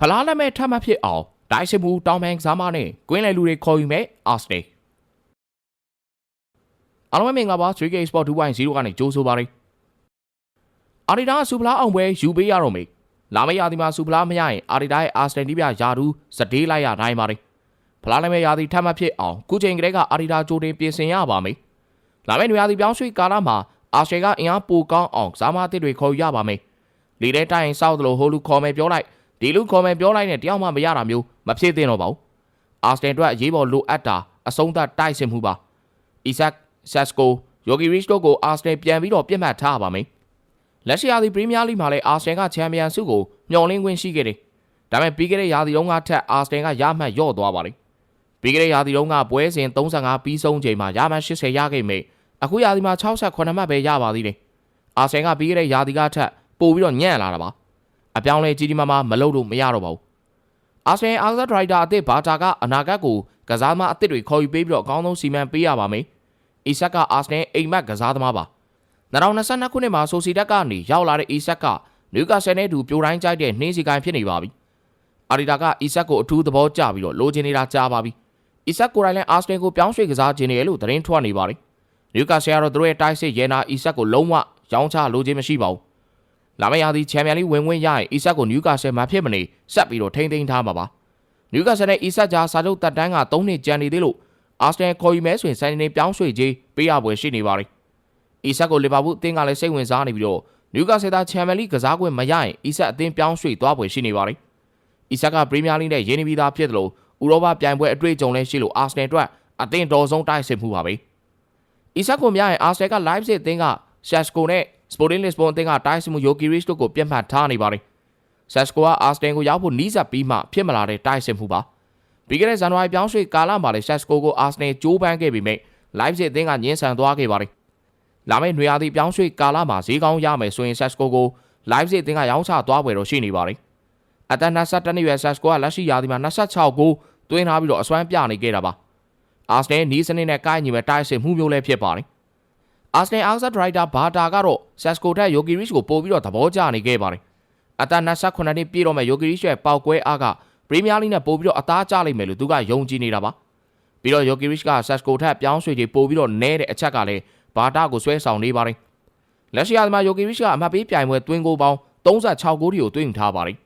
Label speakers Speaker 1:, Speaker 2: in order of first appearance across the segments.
Speaker 1: ဖလားလက်မဲ့ထပ်မဖြစ်အောင်ဒိုင်စစ်မှုတောင်ပန်ကစားမနဲ့ကွင်းလယ်လူတွေခေါ်ယူမဲ့အာစနယ်အားလုံးပဲမင်္ဂလာပါ 3K Sport 2.0ကနေကြိုးဆိုပါရစေအာဒီဒါစူပလာအောင်ပွဲယူပေးရတော့မေလာမယ့်ရာသီမှာစူပလာမရရင်အာဒီဒါရဲ့အာစနယ်တီးပြယာဒူးစတေးလိုက်ရနိုင်ပါတယ်ဖလားလက်မဲ့ရာသီထပ်မဖြစ်အောင်ခုချိန်ကလေးကအာဒီဒါကြိုတင်ပြင်ဆင်ရပါမယ်လာမယ့်နေရာသီပြောင်းရွှေ့ကာလမှာအာရှယ်ကအင်အားပိုကောင်းအောင်ကစားမအသစ်တွေခေါ်ယူရပါမယ်လီတဲ့တိုင်ဆောက်သလိုဟိုလူခေါ်မယ်ပြောလိုက် ဒီလူခေါ်မယ်ပြောလိုက်နဲ့တယောက်မှမရတာမျိုးမဖြစ်သင့်တော့ပါဘူး။အာစတန်အတွက်အရေးပေါ်လိုအပ်တာအဆုံးသတ်တိုက်စစ်မှုပါ။အီဇက်ဆက်စကိုယိုဂီရစ်တို့ကိုအာစတန်ပြန်ပြီးတော့ပြစ်မှတ်ထားပါမယ်။လက်ရှိရာသီပရီးမီးယားလိမှာလည်းအာစတန်ကချန်ပီယံဆုကိုမျှော်လင့်ခွင့်ရှိခဲ့တယ်။ဒါပေမဲ့ပြီးခဲ့တဲ့ရာသီတုန်းကထက်အာစတန်ကရမှတ်လျော့သွားပါလိမ့်။ပြီးခဲ့တဲ့ရာသီတုန်းကပွဲစဉ်35ပြီးဆုံးချိန်မှာရမှတ်80ရခဲ့မိအခုရာသီမှာ68မှတ်ပဲရပါသေးတယ်။အာစတန်ကပြီးခဲ့တဲ့ရာသီကထက်ပိုပြီးတော့ညံ့လာတာပါ။ အပြောင်းလဲကြီးကြီးမားမားမလုပ်လို့မရတော့ပါဘူး။အာဆင်အာဇာဒရိုက်တာအသစ်ဘာတာကအနာဂတ်ကိုကစားသမားအသစ်တွေခေါ်ယူပေးပြီးတော့အကောင်းဆုံးစီမံပေးရပါမယ်။အီဆက်ကအာဆင်အိမ်မက်ကစားသမားပါ။2022ခုနှစ်မှာဆိုစီတက်ကနေရောက်လာတဲ့အီဆက်ကနယူကာဆယ်နဲ့အတူပြိုတိုင်းကြိုက်တဲ့နှင်းစီကိုင်းဖြစ်နေပါပြီ။အာရီတာကအီဆက်ကိုအထူးသဘောကျပြီးတော့လိုချင်နေတာကြားပါပြီ။အီဆက်ကိုယ်တိုင်လည်းအာဆင်ကိုပြောင်းရွှေ့ကစားခြင်းနေရလို့သတင်းထွက်နေပါတယ်။နယူကာဆယ်ကတော့သူတို့ရဲ့တိုက်စစ်ရဲနာအီဆက်ကိုလုံးဝရောင်းချလိုခြင်းမရှိပါဘူး။ လာမယ့်ရာသီချန်ပီယံလိဝင်ဝင်ရရင်အီဆက်ကိုနယူကာဆယ်မှာဖြစ်မနေဆက်ပြီးတော့ထိန်းသိမ်းထားမှာပါနယူကာဆယ်နဲ့အီဆက်ကြားစာချုပ်တက်တန်းက3နှစ်ကျန်နေသေးလို့အာစနယ်ခေါ်ယူမဲဆိုရင်ဆိုင်နေပြောင်းရွှေ့ကြီးပေးရပွဲရှိနေပါတယ်အီဆက်ကိုလီဗာပူးအသင်းကလည်းစိတ်ဝင်စားနေပြီးတော့နယူကာဆယ်သားချန်ပီယံလိကစားခွင့်မရရင်အီဆက်အသင်းပြောင်းရွှေ့သွားပွဲရှိနေပါတယ်အီဆက်ကပရီးမီးယားလိနဲ့ရင်းနှီးပြီးသားဖြစ်တယ်လို့ဥရောပပြိုင်ပွဲအတွေ့အကြုံလည်းရှိလို့အာစနယ်အတွက်အသင်းတော်ဆုံးတိုက်စစ်မှုပါပဲအီဆက်ကိုမရရင်အာစနယ်က live စစ်အသင်းကရှက်စကိုနဲ့ Sporting Lisbon အသင်းကတိုက်စစ်မှု Yogi Rich တို့ကိုပြတ်မှတ်ထားနေပါတယ်။ဆက်စကိုကအာစတန်ကိုရောက်ဖို့နီးစပ်ပြီးမှဖြစ်မလာတဲ့တိုက်စစ်မှုပါ။ပြီးခဲ့တဲ့ဇန်နဝါရီပြောင်းရွှေ့ကာလမှာလည်းဆက်စကိုကိုအာစနယ်ကြိုးပမ်းခဲ့ပြီးမြဲ live စစ်အသင်းကညှင်းဆန်သွားခဲ့ပါတယ်။လာမယ့်နွေရာသီပြောင်းရွှေ့ကာလမှာဈေးကောင်းရမယ်ဆိုရင်ဆက်စကိုကို live စစ်အသင်းကရောင်းချသွားပွဲတော့ရှိနေပါတယ်။အတန်22နှစ်ရွယ်ဆက်စကိုကလက်ရှိရာသီမှာ26ဂိုးသွင်းထားပြီးတော့အစွမ်းပြနေခဲ့တာပါ။အာစနယ်နီးစနစ်နဲ့ကိုင်းညီမဲ့တိုက်စစ်မှုမျိုးလည်းဖြစ်ပါတယ်။ အာစနယ်အောက်ဆာဒရိုက်တာဘာတာကတော့ဆက်စကိုထက်ယိုဂီရစ်ကိုပို့ပြီးတော့သဘောကျနေခဲ့ပါတယ်။အသက်28နှစ်ပြည့်တော့မဲ့ယိုဂီရစ်ရဲ့ပေါက်ကွဲအားကပရီးမီးယားလိနဲ့ပို့ပြီးတော့အသားကျလိမ့်မယ်လို့သူကယုံကြည်နေတာပါ။ပြီးတော့ယိုဂီရစ်ကဆက်စကိုထက်ပြောင်းရွှေ့ကြီးပို့ပြီးတော့နဲတဲ့အချက်ကလည်းဘာတာကိုဆွဲဆောင်နေပါတယ်။လက်ရှိအသမားယိုဂီရစ်ကအမှတ်ပေးပြိုင်ပွဲသွင်းကိုပေါင်း36ဂိုးတွေကိုသွင်းထားပါတယ်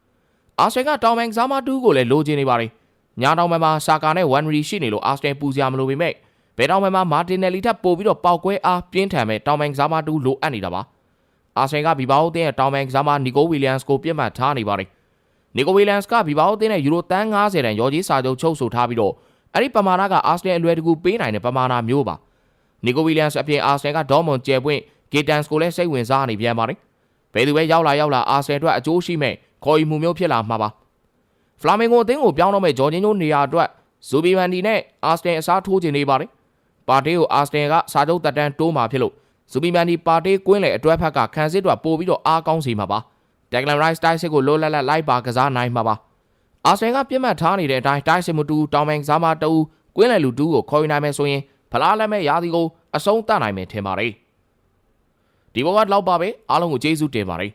Speaker 1: ။အာဆင်ကတောင်ဘန်ကစားမတူးကိုလည်းလိုချင်နေပါတယ်။ညာတောင်ဘန်မှာဆာကာနဲ့ဝန်ရီရှိနေလို့အာစနယ်ပူစရာမလိုပေမဲ့ ဘယ်တောင်မှမာတင်နယ်လီထပ်ပို့ပြီးတော့ပောက်ကွဲအားပြင်းထန်မဲ့တောင်ပန်ကစားမတူလိုအပ်နေတာပါအာဆင်ကဘီဘာအိုတင်းရဲ့တောင်ပန်ကစားမနီကိုဝီလျံစ်ကိုပြစ်မှတ်ထားနေပါတယ်နီကိုဝီလျံစ်ကဘီဘာအိုတင်းရဲ့ယူရိုတန်း90တန်ရော်ကြီးစာချုပ်ချုပ်ဆိုထားပြီးတော့အဲ့ဒီပမာဏကအာဆင်အလွယ်တကူပေးနိုင်တဲ့ပမာဏမျိုးပါနီကိုဝီလျံစ်အပြင်အာဆင်ကဒေါ်မွန်ကျယ်ပွင့်ဂေတန်စ်ကိုလည်းစိတ်ဝင်စားနေပြန်ပါတယ်ဘယ်သူပဲရောက်လာရောက်လာအာဆင်အတွက်အကျိုးရှိမဲ့ခေါ်ယူမှုမျိုးဖြစ်လာမှာပါဖလာမင်ဂိုအသင်းကိုပြောင်းတော့မဲ့ဂျော်ဂျင်းညိုနေရာအတွက်ဇူဘီမန်ဒီနဲ့အာစတင်အစားထိုးချင်နေပါတယ် ပါတီကိုအာစတင်ကစာချုပ်တက်တန်းတိုးမှာဖြစ်လို့ဇူဘီမန်ဒီပါတီကွင်းလေအတွဲဖက်ကခန်းစစ်တော့ပို့ပြီးတော့အားကောင်းစီမှာပါဒက်ဂလန်ရိုက်စ်တိုက်စစ်ကိုလိုလက်လက်လိုက်ပါကစားနိုင်မှာပါအာစတင်ကပြစ်မှတ်ထားနေတဲ့အတိုင်းတိုက်စစ်မတူတောင်ပန်ကစားမတူကွင်းလေလူတူကိုခေါ်ယူနိုင်မယ်ဆိုရင်ဖလားလက်မဲ့ရာသီကိုအဆုံးသတ်နိုင်မယ်ထင်ပါတယ်ဒီဘောကတော့ပါပဲအားလုံးကိုကျေးဇူးတင်ပါတယ်